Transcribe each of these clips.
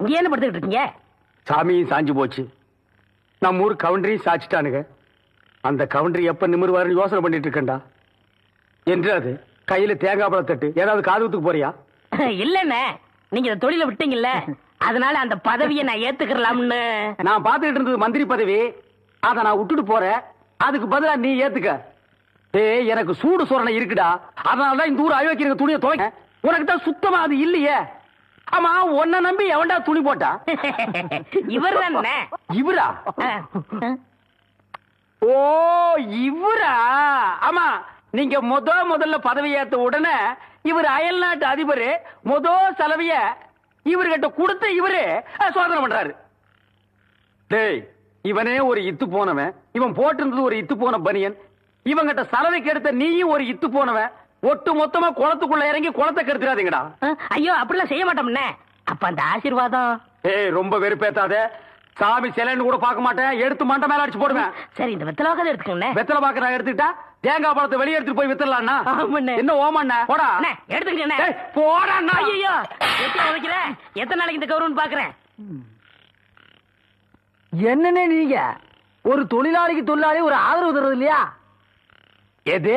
இங்க என்ன படுத்துக்கிட்டு இருக்கீங்க? சாமியும் சாஞ்சு போச்சு. நம்ம ஊர் கவுண்டரையும் சாச்சிட்டானுங்க. அந்த கவுண்டரி எப்ப நிமிருவாருன்னு யோசனை பண்ணிட்டு இருக்கேன்டா. என்று அது? கையில தேங்காய் பழம் தட்டு. ஏதாவது காதுகுத்துக்கு போறியா? இல்லண்ணே. நீங்க இந்த தொழில விட்டீங்கல்ல. அதனால அந்த பதவியை நான் ஏத்துக்கலாம்னு நான் பார்த்துக்கிட்டு இருந்தது மந்திரி பதவி. அதை நான் விட்டுட்டு போறேன். அதுக்கு பதிலா நீ ஏத்துக்க. டேய் எனக்கு சூடு சோரணை இருக்குடா. அதனால தான் இந்த ஊர் அயோக்கிய துணியை துவைக்க உனக்கு தான் சுத்தமா அது இல்லையே. ஆமா உன்னை நம்பி எவன்டா துணி போட்டா? இவர்? தானே இவரா ஓ இவரா? ஆமா நீங்க முத முதல்ல பதவி ஏத்த உடனே இவர் அயல்நாட்டு அதிபர் முத செலவிய இவர்கிட்ட கொடுத்து இவரு சோதனை பண்றாரு. டேய் இவனே ஒரு இத்து போனவன். இவன் போட்டிருந்தது ஒரு இத்து போன பனியன். இவங்கிட்ட சலவைக்கு எடுத்த நீயும் ஒரு இத்து போனவன். ஒட்டு மொத்தமா குளத்துக்குள்ள இறங்கி குளத்தை கெடுத்துறாதீங்கடா. ஐயோ அப்படிலாம் செய்ய மாட்டோம்ண்ணே அப்ப அந்த ஆசீர்வாதம்? ஏய் ரொம்ப வெறுப்பேத்தாத. சாமி சிலைன்னு கூட பார்க்க மாட்டேன். எடுத்து மண்டை மேல அடிச்சு போடுவேன். சரி இந்த வெத்தலாவது எடுத்துக்கோண்ணே வெத்தலை பாக்க நான் எடுத்துக்கிட்டா தேங்காய் பழத்தை வெளியே எடுத்துட்டு போய் வித்துடலாம்னா. என்ன? ஓமண்ணா? போடா. ஏய், போடா அண்ணா. ஐயோ எத்தனை உதைக்கிற எத்தனை நாளைக்கு இந்த கௌரவம் பாக்குறேன் என்னன்னு நீங்க? ஒரு தொழிலாளிக்கு தொழிலாளி ஒரு ஆதரவு தருவது இல்லையா? எது?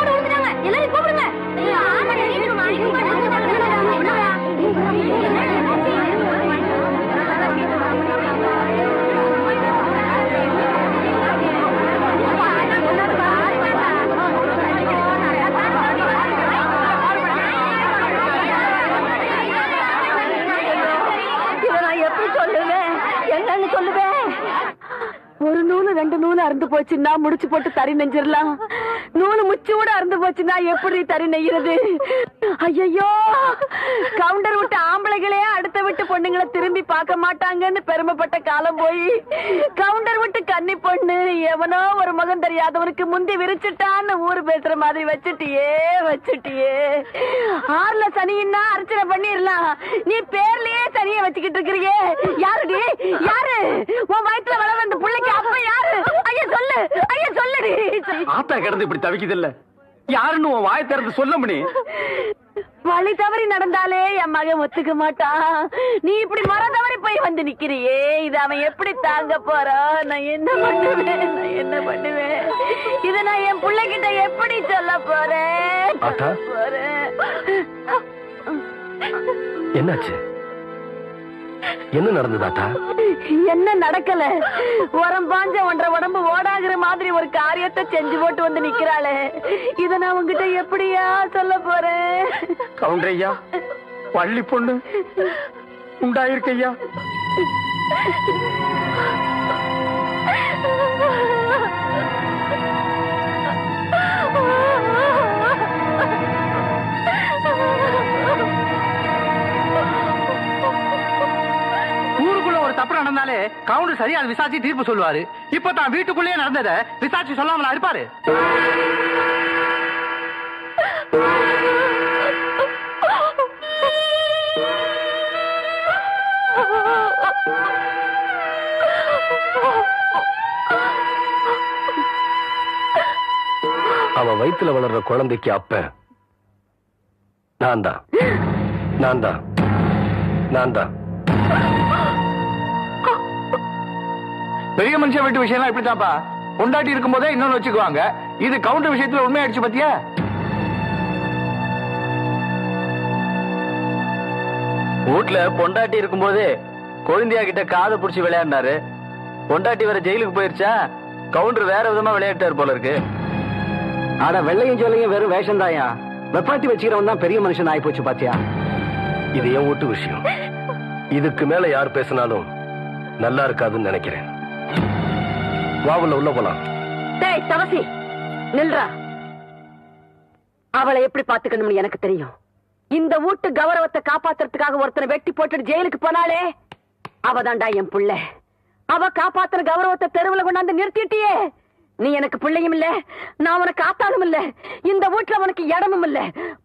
ரெண்டு நூலு அறுந்து போச்சுன்னா முடிச்சு போட்டு தறி நெஞ்சிடலாம் நூலு முச்சூட கூட அறுந்து போச்சுன்னா எப்படி தறி நெய்யறது? ஐயோ கவுண்டர் விட்டு ஆம்பளைகளே அடுத்த விட்டு பொண்ணுங்களை திரும்பி பார்க்க மாட்டாங்கன்னு பெருமைப்பட்ட காலம் போய். கவுண்டர் விட்டு கன்னி பொண்ணு எவனோ ஒரு முகம் தெரியாதவனுக்கு முந்தி விரிச்சிட்டான்னு ஊரு பேசுற மாதிரி வச்சுட்டியே வச்சுட்டியே. ஆறுல சனின்னா அர்ச்சனை பண்ணிடலாம். நீ பேர்லயே சனிய வச்சுக்கிட்டு இருக்கிறியே. யாருடி? யாரு? உன் வயித்துல வளர அந்த பிள்ளைக்கு அப்ப யாரு? சொல்லு. ஐயா சொல்லுடி ஆத்தா கிடந்து இப்படி தவிக்குது இல்ல யாருன்னு உன் வாயை திறந்து சொல்ல முடி வழி தவறி நடந்தாலே என் மகன் ஒத்துக்க மாட்டான். நீ இப்படி மர தவறி போய் வந்து நிக்கிறியே. இது அவன் எப்படி தாங்க போறான்? நான் என்ன பண்ணுவேன்? நான் என்ன பண்ணுவேன்? இத நான் என் பிள்ளைகிட்ட எப்படி சொல்ல போறேன்? போறேன். என்னாச்சு? என்ன நடந்தது ஆத்தா என்ன நடக்கல? உரம் பாஞ்ச ஒன்றரை உடம்பு ஓடாகிற மாதிரி ஒரு காரியத்தை செஞ்சு போட்டு வந்து நிக்கிறாளே. இத நான் உங்ககிட்ட எப்படியா சொல்ல போறேன்? கவுண்டரையா பள்ளி பொண்ணு? உண்டாயிருக்கையா? நடந்தாலே கவுண்டர் சரியா விசாரிச்சு தீர்ப்பு சொல்லுவாரு. இப்ப தான் வீட்டுக்குள்ளேயே நடந்தத விசாரிச்சு சொல்லாமலா இருப்பாரு? அவ வயித்துல வளர்ற குழந்தைக்கு அப்ப. நான் தான். நான் தான். நான் தான். பெரிய மனுஷன் வீட்டு விஷயம்லாம் இப்படித்தான்ப்பா. பொண்டாட்டி இருக்கும்போதே இன்னொன்னு வச்சுக்குவாங்க. இது கவுண்டர் விஷயத்துல உண்மையாயிடுச்சு பாத்தியா? வீட்ல பொண்டாட்டி இருக்கும்போது கொழுந்தியா கிட்ட காதை புடிச்சு விளையாடினாரு. பொண்டாட்டி வேற ஜெயிலுக்கு போயிருச்சா? கவுண்டர் வேற விதமா விளையாட்டாரு போல இருக்கு. ஆனா வெள்ளையும் சொல்லையும் வெறும் வேஷம் தாயா வெப்பாத்தி வச்சுக்கிறவன் தான் பெரிய மனுஷன் ஆகி போச்சு பாத்தியா? இது என் வீட்டு விஷயம். இதுக்கு மேல யார் பேசினாலும் நல்லா இருக்காதுன்னு நினைக்கிறேன். வாவுல உள்ள போலாம். டேய் தவசி நில்றா. அவளை எப்படி பாத்துக்கணும்னு எனக்கு தெரியும். இந்த வீட்டு கௌரவத்தை காப்பாத்துறதுக்காக ஒருத்தனை வெட்டி போட்டுட்டு ஜெயிலுக்கு போனாலே அவதான்டா என் புள்ள. அவ காப்பாத்துற கௌரவத்தை தெருவுல கொண்டாந்து நிறுத்திட்டியே. நீ எனக்கு பிள்ளையும் இல்ல நான் உனக்கு ஆத்தானும் இல்ல. இந்த வீட்டுல உனக்கு இடமும் இல்ல.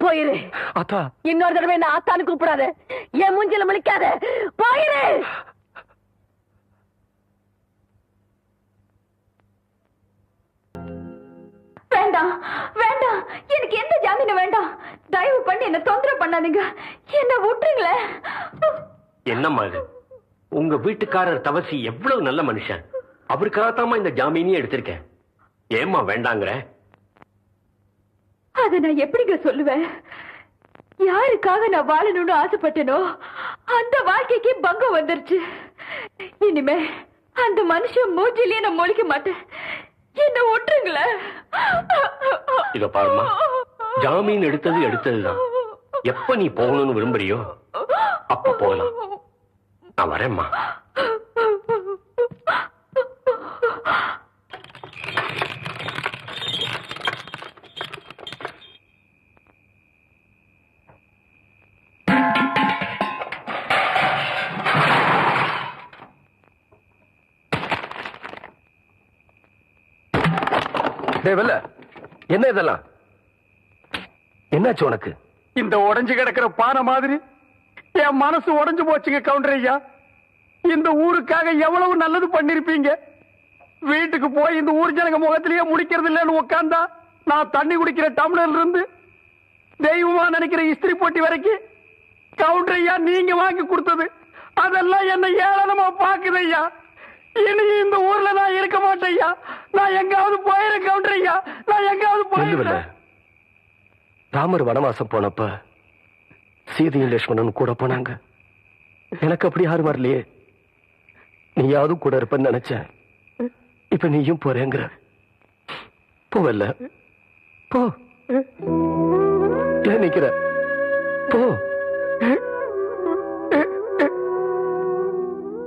போயிரு. இன்னொரு தடவை என்ன ஆத்தானு கூப்பிடாத. என் மூஞ்சில முழிக்காத. போயிரு. வேண்டாம் வேண்டாம். எனக்கு எந்த ஜாமீனும் வேண்டாம். தயவு பண்ணி என்ன தொந்தரவு பண்ணாதீங்க. என்ன விட்டுருங்களேன் என்னம்மா இது? உங்க வீட்டுக்காரர் தவசி எவ்வளவு நல்ல மனுஷன். அவருக்காகத்தாம்மா இந்த ஜாமீனையும் எடுத்திருக்கேன். ஏம்மா வேண்டாங்கிற? அதை நான் எப்படிங்க சொல்லுவேன்? யாருக்காக நான் வாழணும்னு ஆசைப்பட்டேனோ அந்த வாழ்க்கைக்கு பங்கம் வந்துருச்சு. இனிமே அந்த மனுஷன் மூஞ்சிலேயே நான் முழிக்க மாட்டேன். என்ன ஒட்டுங்களே. இத பாருமா ஜாமீன் எடுத்தது எடுத்ததுதான். எப்ப நீ போகணும்னு விரும்புறியோ அப்ப போகலாம். நான் வரேம்மா. டேய் வெல்ல. என்ன இதெல்லாம்? என்னாச்சு உனக்கு? இந்த உடஞ்சு கிடக்கிற பானை மாதிரி? என் மனசு உடஞ்சு போச்சுங்க கவுண்டர் ஐயா. இந்த ஊருக்காக எவ்வளவு நல்லது பண்ணிருப்பீங்க? வீட்டுக்கு போய் இந்த ஊர் ஜனங்க முகத்திலேயே முடிக்கிறது இல்லைன்னு உட்காந்தா நான் தண்ணி குடிக்கிற டம்ளர்ல இருந்து தெய்வமா நினைக்கிற இஸ்திரி போட்டி வரைக்கும் கவுண்டர் ஐயா நீங்க வாங்கி கொடுத்தது. அதெல்லாம் என்ன ஏளனமா பாக்குது ஐயா. இனி இந்த ஊர்ல நான் இருக்க மாட்டேன் ஐயா நான் எங்காவது போயிடுறேன் கவுண்டர் ஐயா நான் எங்காவது போயிடுறேன் ராமர் வனவாசம் போனப்ப சீதையும் லட்சுமணனும் கூட போனாங்க எனக்கு அப்படி யாரும் வரலையே நீயாவது கூட இருப்பன்னு நினைச்சேன் இப்ப நீயும் போறேங்கிற போவல்ல போ ஏன் நிக்கிற போ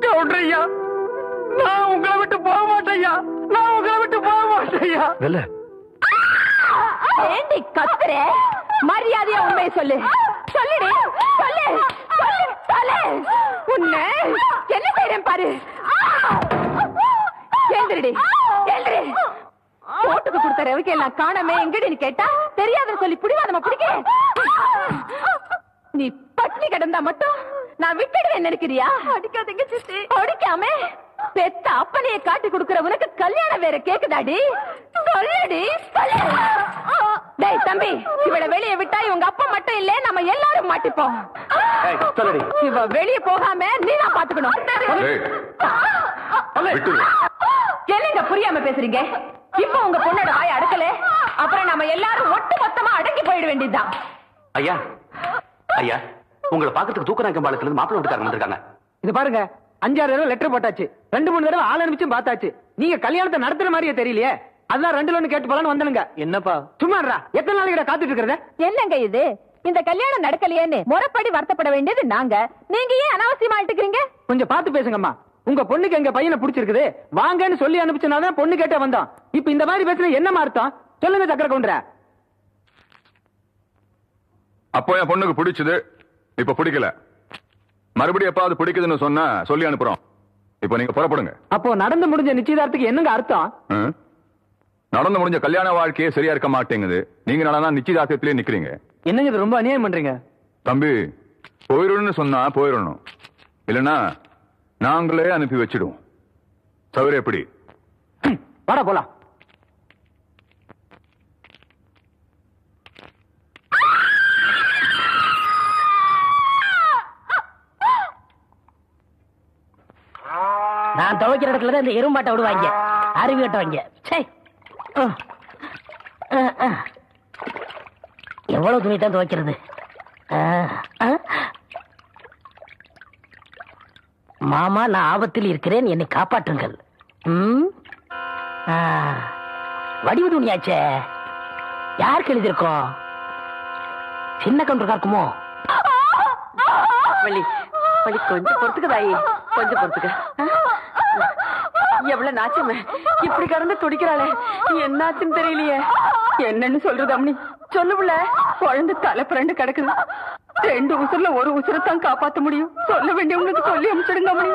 கவுண்டர் மாட்டேயா வெல்ல. ஏண்டி கத்துற? மரியாதையா உண்மையை சொல்லு. சொல்லுடி சொல்லு சொல்லு சொல்லு. உன்னை என்ன செய்யறேன் பாரு. கேந்திரடி கேந்திரி போட்டுக்கு கொடுத்த ரவிக்கு எல்லாம் காணமே. எங்கடின்னு கேட்டா தெரியாத சொல்லி பிடிவாதமா பிடிக்கிறேன் நீ பட்னி கிடந்தா மட்டும் நான் விட்டுடுவேன் நினைக்கிறியா? அடிக்காதீங்க சித்தி. அடிக்காம பெத்த அப்பனைய காட்டி கொடுக்கிற உனக்கு கல்யாணம் வேற கேக்குதாடி? சொல்லுடி சொல்லு. டேய் தம்பி இவள வெளிய விட்டா இவங்க அப்பா மட்டும் இல்ல நம்ம எல்லாரும் மாட்டிப்போம். சொல்லடி. இவ வெளிய போகாம நீ தான் பாத்துக்கணும் என்னங்க புரியாம பேசுறீங்க? இப்ப உங்க பொண்ணோட வாய் அடக்கல அப்புறம் நம்ம எல்லாரும் ஒட்டு மொத்தமா அடங்கி போயிட வேண்டியதுதான். ஐயா ஐயா உங்களை பாக்கிறதுக்கு தூக்கநாயக்கம் பாலத்துல இருந்து மாப்பிள்ளை வீட்டுக்காரங்க வந்திருக்காங்க. இது பாருங்க அஞ்சாறு தடவை லெட்டர் போட்டாச்சு. ரெண்டு மூணு தடவை ஆள் அனுப்பிச்சும் பார்த்தாச்சு. நீங்க கல்யாணத்தை நடத்துற மாதிரியே தெரியலையே. அதான் ரெண்டு ஒண்ணு கேட்டு போலான்னு வந்தனுங்க. என்னப்பா? சும்மாடா எத்தனை நாளைக்கு காத்துட்டு இருக்கிறத? என்னங்க இது? இந்த கல்யாணம் நடக்கலையேன்னு முறைப்படி வருத்தப்பட வேண்டியது நாங்க. நீங்க ஏன் அனாவசியமா இட்டுக்கிறீங்க கொஞ்சம் பார்த்து பேசுங்கம்மா. உங்க பொண்ணுக்கு எங்க பையனை பிடிச்சிருக்குது. வாங்கன்னு சொல்லி அனுப்பிச்சனாதான் பொண்ணு கேட்டே வந்தோம் இப்ப இந்த மாதிரி பேசுன என்னமா அர்த்தம்? சொல்லுங்க சக்கர கவுண்டர. அப்போ என் பொண்ணுக்கு பிடிச்சது இப்ப பிடிக்கல. மறுபடியும் எப்பாவது பிடிக்குதுன்னு சொன்னா சொல்லி அனுப்புறோம். இப்போ நீங்க புறப்படுங்க. அப்போ நடந்து முடிஞ்ச நிச்சயதார்த்தத்துக்கு என்னங்க அர்த்தம்? நடந்து முடிஞ்ச கல்யாண வாழ்க்கையே சரியா இருக்க மாட்டேங்குது. நீங்க நல்லா நிச்சயதார்த்தத்திலே நிக்கிறீங்க. என்னங்க இது ரொம்ப அநியாயம் பண்றீங்க? தம்பி போயிடணும்னு சொன்னா போயிடணும். இல்லனா நாங்களே அனுப்பி வச்சிடுவோம். தவிர எப்படி? வாடா போலாம். நான் துவைக்கிற இடத்துல தான் இந்த எறும்பாட்டை விடுவாங்க. அருவி கட்டுவாங்க. சே. எவ்வளவு துணி தான் துவைக்கிறது. மாமா நான் ஆபத்தில் இருக்கிறேன். என்னை காப்பாற்றுங்கள். வடிவு துணியாச்சே. யாருக்கு எழுதியிருக்கோம்? சின்ன கவுண்டருக்கா இருக்குமோ வள்ளி வள்ளி கொஞ்சம் பொறுத்துக்கு தாயி. கொஞ்சம் பொறுத்துக்க. எவ்வளவு நாச்சமே. இப்படி கடந்து துடிக்கிறாளே. என்னாச்சுன்னு தெரியலையே. என்னன்னு சொல்றது அம்மனி சொல்லு குழந்தை தலை பிறண்டு கிடக்குது. ரெண்டு உசுர்ல ஒரு உசுரை தான் காப்பாத்த முடியும். சொல்ல வேண்டியவங்களுக்கு சொல்லி அனுப்பிச்சிடுங்க அம்மனி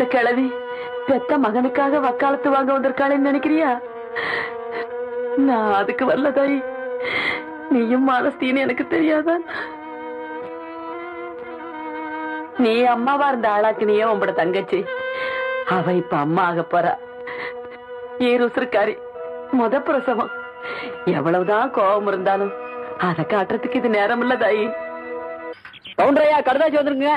அந்த கிழவி பெத்த மகனுக்காக வக்காலத்து வாங்க வந்திருக்காளேன்னு நினைக்கிறியா? நான் அதுக்கு வரல தாய் நீயும் மாலஸ்தீன்னு எனக்கு தெரியாதா? நீ அம்மாவா இருந்த ஆளாக்குனியே உங்களோட தங்கச்சி. அவ இப்ப அம்மா ஆக போறா. ஏருசுருக்காரி முத பிரசவம். எவ்வளவுதான் கோபம் இருந்தாலும் அதை காட்டுறதுக்கு இது நேரம் இல்ல தாயி கவுண்டரையா கடுதாச்சி வந்துருங்க.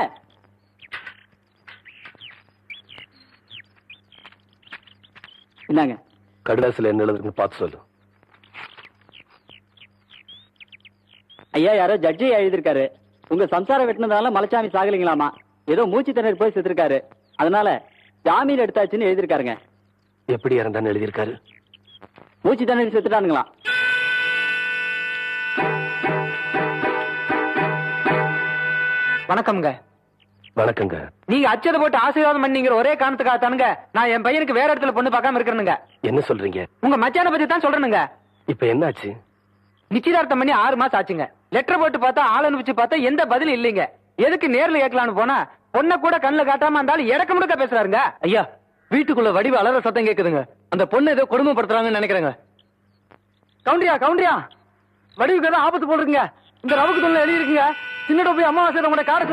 என்னங்க? கடிதாசில் என்ன பார்த்து சொல்லு. ஐயா யாரோ ஜட்ஜி எழுதியிருக்காரு. உங்க சம்சாரம் வெட்டினதால மலைச்சாமி சாகலிங்களாமா? ஏதோ மூச்சு திணறி போய் செத்துருக்காரு. அதனால ஜாமீன் எடுத்தாச்சுன்னு எழுதியிருக்காருங்க. எப்படி இறந்தான்னு எழுதியிருக்காரு? மூச்சு திணறி செத்துட்டானுங்களாம் வணக்கம்ங்க. வணக்கங்க. நீங்க அச்சதை போட்டு ஆசீர்வாதம் பண்ணீங்கிற ஒரே காரணத்துக்காக தானுங்க. நான் என் பையனுக்கு வேற இடத்துல பொண்ணு பார்க்காம இருக்கிறேனுங்க. என்ன சொல்றீங்க? உங்க மச்சான பத்தி தான் சொல்றேனுங்க. இப்ப என்னாச்சு? நிச்சயதார்த்தம் பண்ணி ஆறு மாசம் ஆச்சுங்க. லெட்டர் போட்டு பார்த்தா ஆள் அனுப்பிச்சு பார்த்தா எந்த பதிலும் இல்லைங்க. எதுக்கு நேர்ல கேட்கலான்னு போனா பொண்ணை கூட கண்ணுல காட்டாம இருந்தாலும் இடக்க முடக்க பேசுறாருங்க. ஐயா வீட்டுக்குள்ள வடிவ அலற சத்தம் கேக்குதுங்க. அந்த பொண்ணு ஏதோ கொடுமைப்படுத்துறாங்கன்னு நினைக்கிறேங்க. கவுண்டரியா கவுண்டரியா? வடிவுக்கு ஏதோ ஆபத்து போடுறீங்க இந்த ரவுக்கு தொழில் எழுதி இருக்குங்க சின்னட போய் அமாவாசை உங்களை காட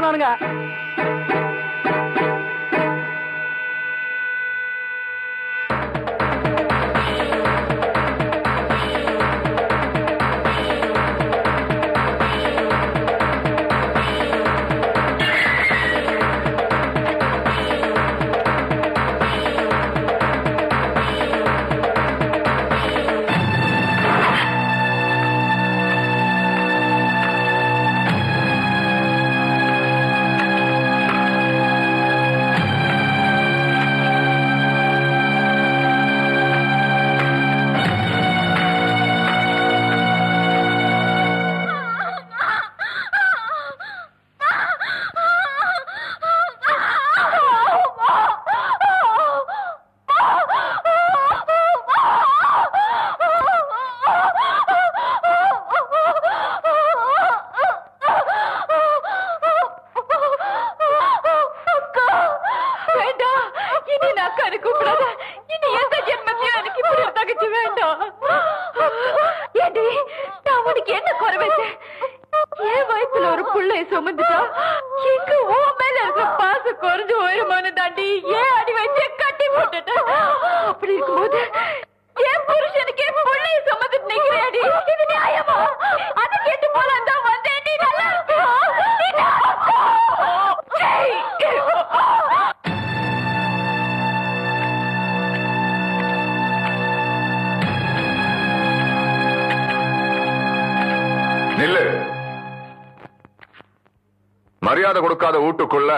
கொடுக்காத வீட்டுக்குள்ள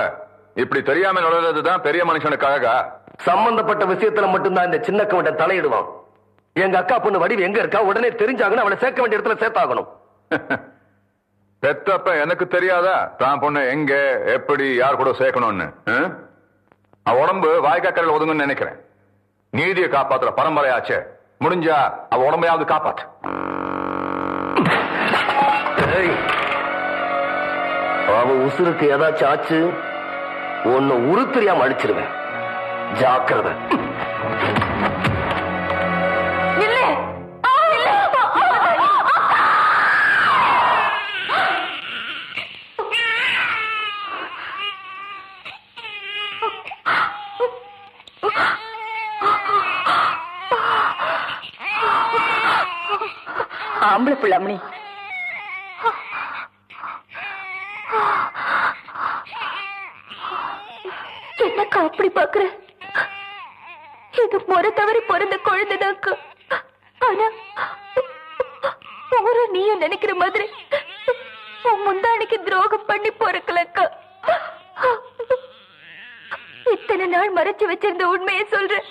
இப்படி தெரியாம நுழைறதுதான் பெரிய மனுஷனுக்கு அழகா சம்பந்தப்பட்ட விஷயத்துல மட்டும்தான் இந்த சின்ன கவண்டன் தலையிடுவான். எங்க அக்கா பொண்ணு வடிவு எங்க இருக்கா? உடனே தெரிஞ்சாங்கன்னா அவளை சேர்க்க வேண்டிய இடத்துல சேர்த்தாகணும். பெத்தப்ப எனக்கு தெரியாதா? தான் பொண்ணு எங்க எப்படி யார் கூட சேர்க்கணும்னு? அவ உடம்பு வாய்க்காக்கரையில் ஒதுங்கன்னு நினைக்கிறேன். நீதியை காப்பாத்துற பரம்பரையாச்சே. முடிஞ்சா அவ உடம்பையாவது காப்பாத்து. அவ உசுருக்கு ஏதாச்சும் ஆச்சு உன்னை உரு தெரியாம அடிச்சிருவேன் ஜாக்கிரதை ஆம்பளை பிள்ளை என்னக்கா அப்படி பாக்குற இது முறை தவறி பிறந்த குழந்தைதாக்கு ஆனா ஒரு நீயும் நினைக்கிற மாதிரி உன் துரோகம் பண்ணி பொறுக்கலக்கா. இத்தனை நாள் மறைச்சு வச்சிருந்த உண்மையை சொல்றேன்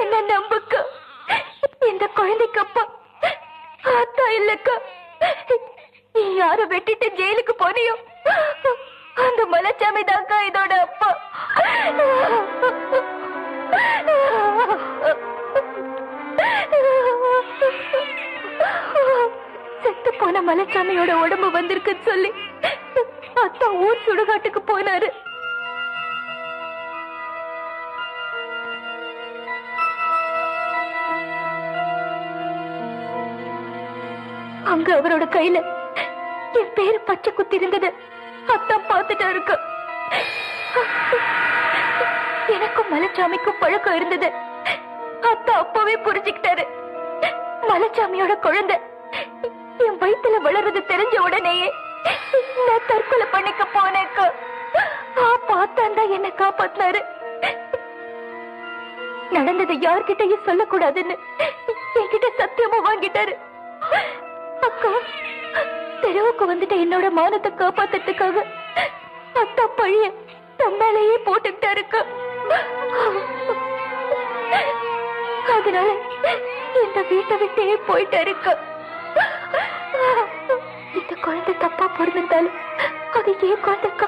என்ன நம்புக்கா? இந்த குழந்தைக்கு அப்பா ஆத்தா இல்லக்கா. நீ யார வெட்டிட்டு ஜெயிலுக்கு போனியோ? அந்த மலைச்சாமி தாக்கா இதோட அப்பா. போன மலைசாமியோட உடம்பு வந்திருக்கு சொல்லி அத்தா ஊர் சுடுகாட்டுக்கு போனாரு. அங்க அவரோட கையில என் பேரு பச்சை குத்தி இருந்தது. அத்தா பார்த்துட்டா இருக்கு எனக்கும் மலைச்சாமிக்கும் பழக்கம் இருந்தது. அத்தா அப்பவே புரிஞ்சுக்கிட்டாரு. மலைச்சாமியோட குழந்தை என் வயிற்றுல வளர்றது தெரிஞ்ச உடனேயே நான் தற்கொலை பண்ணிக்க போனேக்கு. பார்த்தாண்டா என்ன காப்பாத்தினாரு. நடந்ததை யார்கிட்டயும் சொல்லக்கூடாதுன்னு என்கிட்ட சத்தியமா வாங்கிட்டாரு. அக்கா தெருவுக்கு வந்துட்டு என்னோட மானத்தை காப்பாத்துறதுக்காக அத்தா பழிய தம் மேலேயே போட்டுக்கிட்டாருக்கா. அதனால இந்த வீட்டை விட்டே போயிட்டாருக்கா. இந்த குழந்தை தப்பா பிறந்திருந்தாலும் அது ஏன் குழந்தைக்கா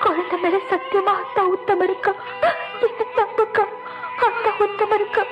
குழந்தை மேல சத்தியமா அத்தா உத்தம் இருக்கா? என்ன தப்புக்கா அத்தா உத்தம் இருக்கா?